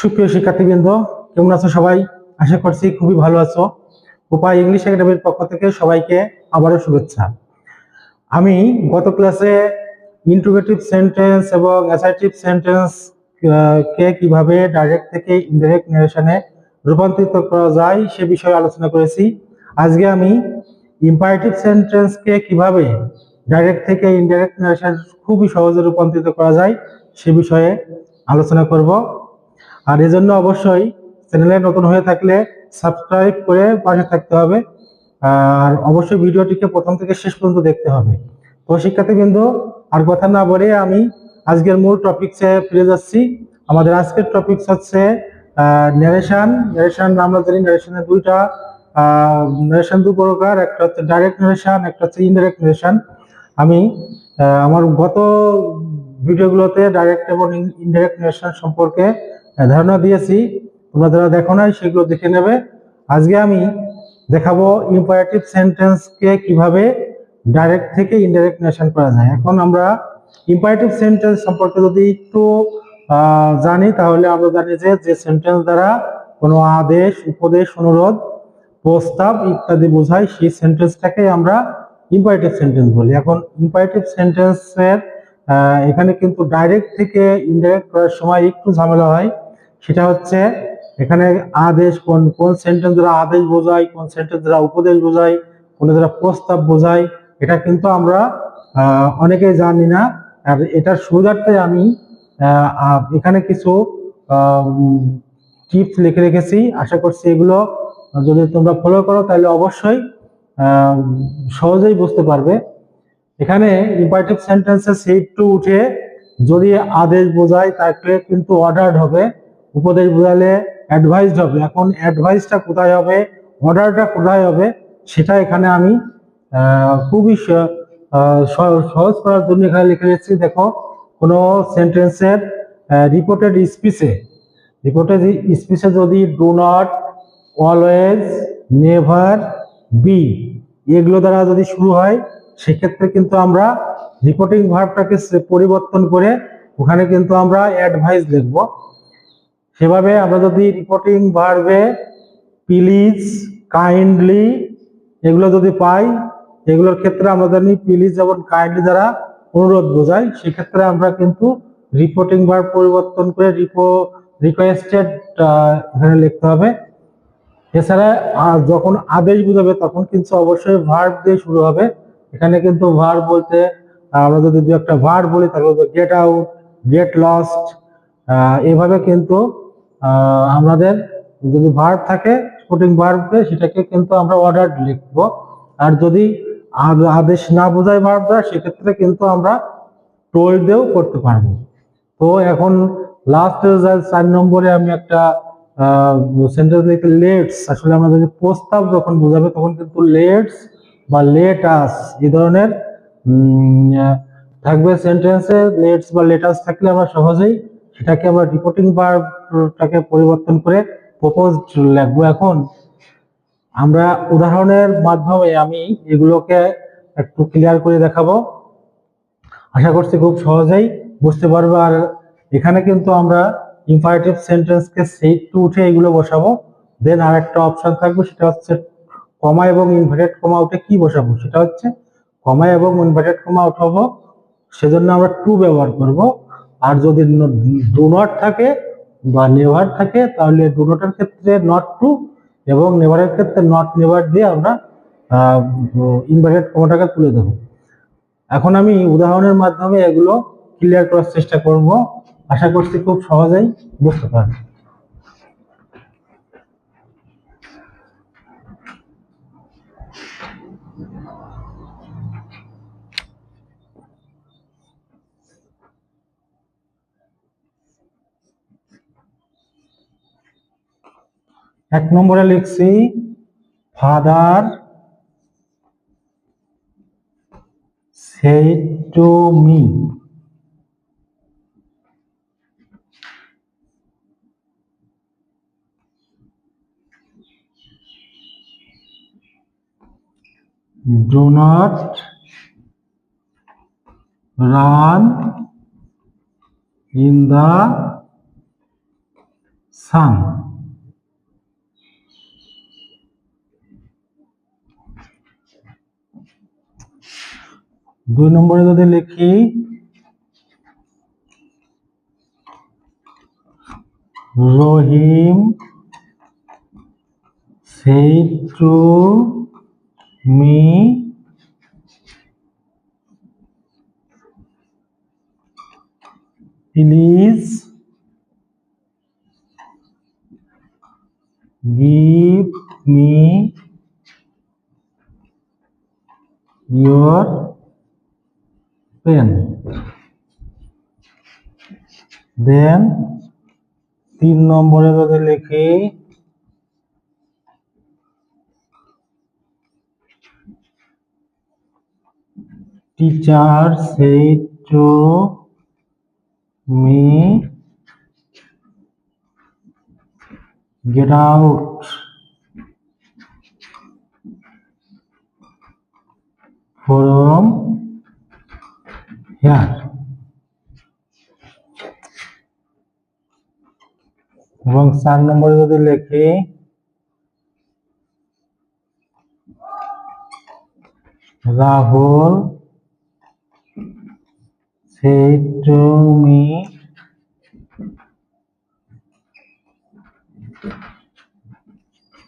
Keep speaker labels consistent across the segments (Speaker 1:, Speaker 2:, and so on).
Speaker 1: সুপ্রিয় শিক্ষার্থীবৃন্দ, কেমন আছো সবাই? আশা করছি খুবই ভালো আছো। উপায় ইংলিশ একাডেমির পক্ষ থেকে সবাইকে আবারও শুভেচ্ছা। আমি গত ক্লাসে ইন্ট্রোগেটিভ সেন্টেন্স এবং অ্যাসার্টিভ সেন্টেন্স কে কীভাবে ডাইরেক্ট থেকে ইনডাইরেক্ট নারেশনে রূপান্তরিত করা যায় সে বিষয়ে আলোচনা করেছি। আজকে আমি ইম্পারেটিভ সেন্টেন্সকে কীভাবে ডাইরেক্ট থেকে ইনডাইরেক্ট নারেশন খুবই সহজে রূপান্তরিত করা যায় সে বিষয়ে আলোচনা করব। আর এজন্য অবশ্যই চ্যানেলে নতুন হয়ে থাকলে সাবস্ক্রাইব করে পাশে থাকতে হবে। আর অবশ্যই ভিডিওটিকে প্রথম থেকে শেষ পর্যন্ত দেখতে হবে। তো শিক্ষার্থীবৃন্দ, আর কথা না বলে আমি আজকের মূল টপিকসে ফিরে যাচ্ছি। আমাদের আজকের টপিকস হচ্ছে ন্যারেশন ন্যারেশন আমরা জানি ন্যারেশনের দুইটা ন্যারেশন দু প্রকার। একটা হচ্ছে ডাইরেক্ট ন্যারেশন একটা হচ্ছে ইনডাইরেক্ট ন্যারেশন আমি আমার গত ভিডিওগুলোতে ডাইরেক্ট এবং ইনডাইরেক্ট ন্যারেশন সম্পর্কে ধারণা দিয়েছি। তোমরা যারা দেখো নাই, সেগুলো দেখে নেবে। আজকে আমি দেখাবো ইম্পারেটিভ সেন্টেন্সকে কীভাবে ডাইরেক্ট থেকে ইনডাইরেক্ট নেশন করা যায়। এখন আমরা ইম্পারেটিভ সেন্টেন্স সম্পর্কে যদি একটু জানি, তাহলে আমরা জানি যে যে সেন্টেন্স দ্বারা কোনো আদেশ, উপদেশ, অনুরোধ, প্রস্তাব ইত্যাদি বোঝায়, সেই সেন্টেন্সটাকে আমরা ইম্পারেটিভ সেন্টেন্স বলি। এখন ইম্পারেটিভ সেন্টেন্সের এখানে কিন্তু ডাইরেক্ট থেকে ইনডাইরেক্ট করার সময় একটু ঝামেলা হয়। সেটা হচ্ছে এখানে আদেশ কোন কোন সেন্টেন্স দ্বারা আদেশ বোঝায়, কোন সেন্টেন্স দ্বারা উপদেশ বোঝায়, কোন দ্বারা প্রস্তাব বোঝায়, এটা কিন্তু আমরা অনেকেই জানি না। আর এটার সুবিধার্থে আমি এখানে কিছু টিপস লিখে রেখেছি। আশা করছি এগুলো যদি তোমরা ফলো করো, তাহলে অবশ্যই সহজেই বুঝতে পারবে। এখানে ইম্পারেটিভ সেন্টেন্সে সেই টু উঠে যদি আদেশ বোঝায় তাকে কিন্তু অর্ডার হবে। উপদেশ বোঝালে অ্যাডভাইসড হবে। এখন অ্যাডভাইসটা কোথায় হবে? অর্ডারটা কোথায় হবে? সেটা এখানে আমি খুবই সহজ করার জন্য এখানে লিখে রেখেছি দেখো, কোনো সেন্টেন্সের রিপোর্টেড স্পিচে রিপোর্টেড স্পিচে যদি do not always never be এগুলো দ্বারা যদি শুরু হয়, সেক্ষেত্রে কিন্তু আমরা রিপোর্টিং ভার্বটাকে পরিবর্তন করে ওখানে কিন্তু আমরা অ্যাডভাইস লিখব। সেভাবে আমরা যদি রিপোর্টিং ভার্বে প্লিজ কাইন্ডলি এগুলো যদি পাই, এগুলোর ক্ষেত্রে আমরা জানি প্লিজ যেমন কাইন্ডলি দ্বারা অনুরোধ বোঝায় সেক্ষেত্রে আমরা কিন্তু রিপোর্টিং ভার্ব পরিবর্তন করে রিপো রিকোয়েস্টেড এখানে লিখতে হবে। এছাড়া যখন আদেশ বোঝাবে, তখন কিন্তু অবশ্যই ভার্ব দিয়ে শুরু হবে। এখানে কিন্তু ভার্ব বলতে আমরা যদি দু একটা ভার্ব বলি, তাহলে গেট আউট গেট লস্ট এভাবে কিন্তু আমাদের যদি ভার্ব থাকে স্পোর্টিং ভার্বে সেটাকে কিন্তু আমরা অর্ডার লিখব। আর যদি আদ- আদেশ না বোঝায় ভার্ব সেক্ষেত্রে কিন্তু আমরা টোল দিয়েও করতে পারব। তো এখন লাস্ট চার নম্বরে আমি একটা সেন্টেন্স লিখে লেটস আসলে আমরা যদি প্রস্তাব যখন বোঝাবে, তখন কিন্তু লেটস বা লেট আস এই ধরনের থাকবে সেন্টেন্সে লেটস বা লেটাস থাকলে আমরা সহজেই সেটাকে আমরা রিপোর্টিং ভার্বটাকে পরিবর্তন করে প্রপোজ লিখব এখন। আমরা উদাহরণের মাধ্যমে আমি এগুলোকে একটু ক্লিয়ার করে দেখাবো। আশা করছি খুব সহজেই বুঝতে পারবে। আর এখানে কিন্তু আমরা ইম্পারেটিভ সেন্টেন্সকে সেই টু উঠে এগুলো বসাবো। দেন আর একটা অপশন থাকবে, সেটা হচ্ছে কমা এবং ইনভার্টেড কমা উঠে কি বসাবো? সেটা হচ্ছে কমা এবং ইনভার্টেড কমা উঠাবো সেজন্য আমরা টু ব্যবহার করব। আর যদি ডু নট থাকে বা নেভার থাকে, তাহলে ডু নটের ক্ষেত্রে নট টু এবং নেভারের ক্ষেত্রে নট নেভার দিয়ে আমরা ইনভার্টেড কমাটাকে তুলে দেব। এখন আমি উদাহরণের মাধ্যমে এগুলো ক্লিয়ার করার চেষ্টা করব। আশা করছি খুব সহজেই বুঝতে পারবে এক নম্বরে লিখছি father me do not run in the sun দুই নম্বরে যদি লিখি রহিম said to me please give me your pen then তিন নম্বরে যদি লিখি teacher said to me get out from here এবং চার নম্বরে যদি লিখি Rahul said to me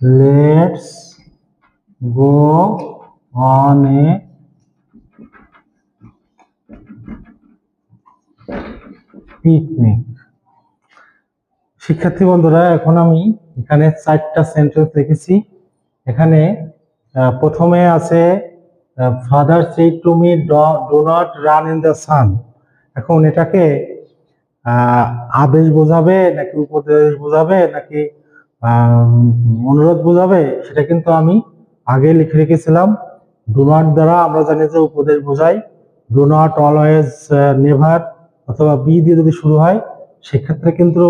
Speaker 1: let's go on a picnic শিক্ষার্থী বন্ধুরা, এখন আমি এখানে চারটা সেন্টেন্স লিখেছি। এখানে প্রথমে আছে father said to do not run in the sun এখন এটাকে আদেশ বোঝাবে নাকি উপদেশ বোঝাবে নাকি অনুরোধ বোঝাবে, সেটা কিন্তু আমি আগে লিখে রেখেছিলাম। ডো দ্বারা আমরা জানি যে উপদেশ বোঝাই ডো নট অলওয়েজ নেভার অথবা বি দিয়ে যদি শুরু হয়, সেক্ষেত্রে কিন্তু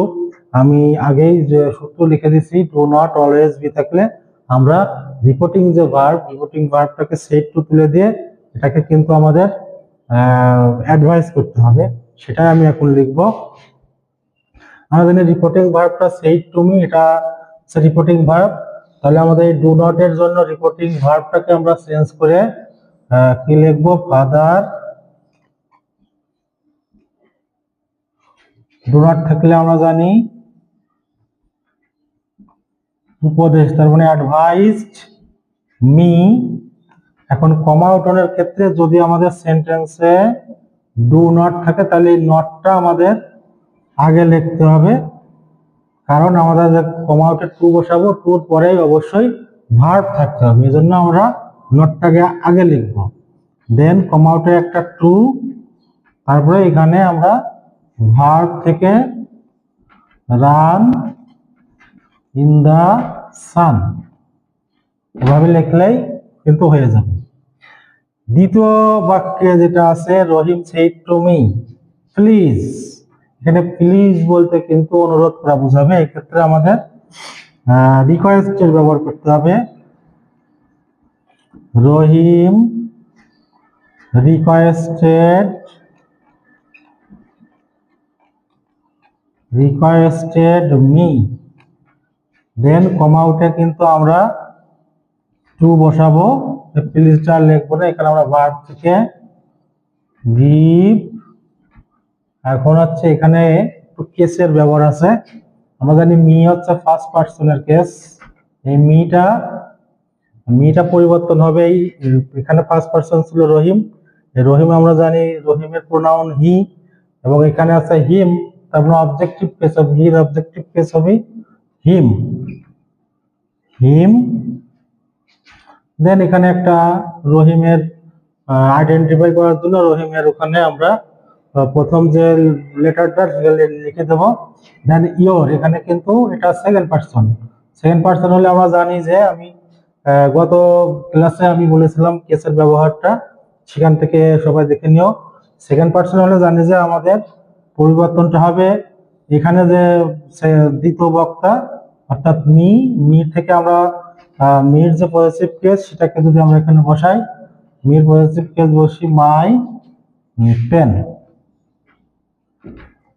Speaker 1: আমি আগেই যে সূত্র লিখে দিয়েছি ডো নট অলওয়েজ বি থাকলে আমরা রিপোর্টিং যে ভার্ব রিপোর্টিং ভার্বটাকে সেট টু তুলে দিয়ে এটাকে কিন্তু আমাদের অ্যাডভাইস করতে হবে। সেটাই আমি এখন লিখব। জানি রিপোর্টিং ভার্বটা সেট টু মি এটা রিপোর্টিং ভার্ব তাহলে আমাদের ডু নট এর জন্য রিপোর্টিং ভার্বটাকে আমরা চেঞ্জ করে কি লিখব? ফাদার ডু নট থাকলে আমরা জানি উপদেশ, তার মানে অ্যাডভাইসড মি এখন কমা উঠানোর ক্ষেত্রে যদি আমাদের সেন্টেন্সে ডু নট থাকে, তাহলে এই নটটা আমাদের আগে লিখতে হবে। কারণ আমাদের কমা উঠে টু বসাবো টুর পরেই অবশ্যই ভার্ব থাকতে হবে। এই জন্য আমরা নটটাকে আগে লিখব। দেন কমা উঠে একটা টু তারপরে এখানে আমরা ভার্ব থেকে রান ইন দা সান। এভাবে লিখলেই কিন্তু হয়ে যাবে। দ্বিতীয় বাক্যে যেটা আছে, রহিম সেইড টু প্লিজ এখানে প্লিজ বলতে কিন্তু অনুরোধ করা বোঝাবে। এক্ষেত্রে আমাদের রিকোয়েস্টের ব্যবহার করতে হবে। Rahim requested requested me then comma উঠে কিন্তু আমরা টু বসাবো। প্লিজটা লিখব না, এখানে আমরা ভার্ব থেকে গিভ এখন হচ্ছে এখানে একটু কেসের ব্যবহার আছে। আমরা জানি মি হচ্ছে ফার্স্ট পার্সনের কেস এই মিটা মিটা পরিবর্তন হবে এই এখানে ফার্স্ট পার্সন ছিল রহিম। রহিম আমরা জানি রহিমের প্রোনাউন হি এবং এখানে আছে হিম তারপর অবজেক্টিভ কেস হবে হির অবজেক্টিভ কেস হবে হিম হিম দেন এখানে একটা রহিমের আইডেন্টিফাই করার জন্য রহিমের ওখানে আমরা প্রথম যে লেটারটা লিখে দেবো। দেন ইয়োর এখানে কিন্তু এটা সেকেন্ড পার্সন সেকেন্ড পার্সন হলে আমরা জানি যে আমি গত ক্লাসে আমি বলেছিলাম কেসের ব্যবহারটা, সেখান থেকে সবাই দেখে নিও। সেকেন্ড পার্সন হলে জানি যে আমাদের পরিবর্তনটা হবে। এখানে যে দ্বিতীয় বক্তা, অর্থাৎ মি মি থেকে আমরা মির যে পজিটিভ কেস সেটাকে যদি আমরা এখানে বসাই, মির পজিটিভ কেস বসি মাই পেন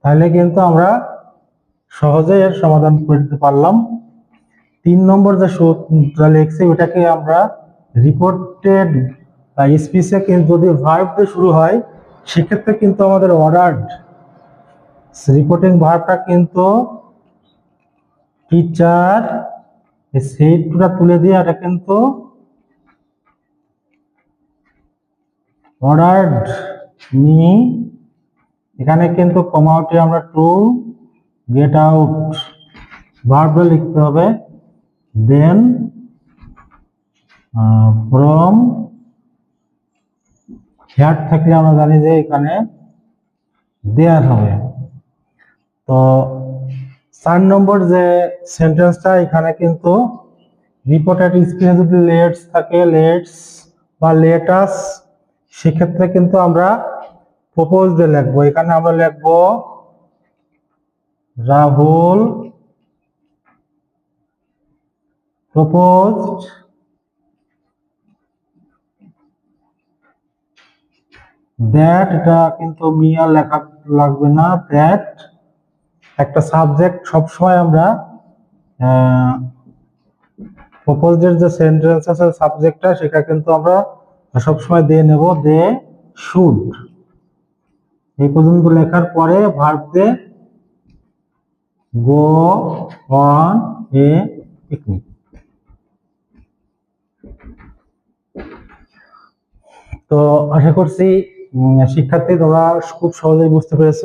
Speaker 1: তাহলে কিন্তু আমরা সহজেই এর সমাধান করে দিতে পারলাম। তিন নম্বর যে সূত্রটা লিখছি, ওটাকে আমরা রিপোর্টেড স্পিচে কিন্তু যদি ভার্ব দিয়ে শুরু হয়, সেক্ষেত্রে কিন্তু আমাদের অর্ডার্ড রিপোর্টিং ভার্বটা কিন্তু টিচার সেইটুটা তুলে দিয়ে এটা কিন্তু অর্ডার্ড মি এখানে কিন্তু কমাউটে আমরা টু গেট আউট ভার্বটা লিখতে হবে। দেন ফ্রম হেয়ার থাকলে আমরা জানি যে এখানে দেয়ার হবে। তো চার নম্বর যে সেন্টেন্সটা এখানে কিন্তু রিপোর্টেড স্পিচে যদি লেটস থাকে। লেটস বা লেটাস সেক্ষেত্রে কিন্তু আমরা প্রপোজ দিয়ে লিখব। এখানে আমরা লিখব, রাহুল proposed that এটা কিন্তু মিয়া লেখা লাগবে না, that একটা সাবজেক্ট সবসময় আমরা প্রপোজের যে সেন্টেন্স আছে সাবজেক্টটা সেটা কিন্তু আমরা সবসময় দিয়ে নেব দে শুড এই পর্যন্ত লেখার পরে verb they go on a picnic তো আশা করছি শিক্ষার্থী তোমরা খুব সহজেই বুঝতে পেরেছ।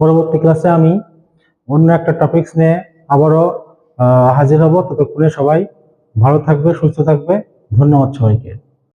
Speaker 1: পরবর্তী ক্লাসে আমি অন্য একটা টপিকস নিয়ে আবারও হাজির হব। ততক্ষণে সবাই ভালো থাকবে, সুস্থ থাকবে। ধন্যবাদ সবাইকে।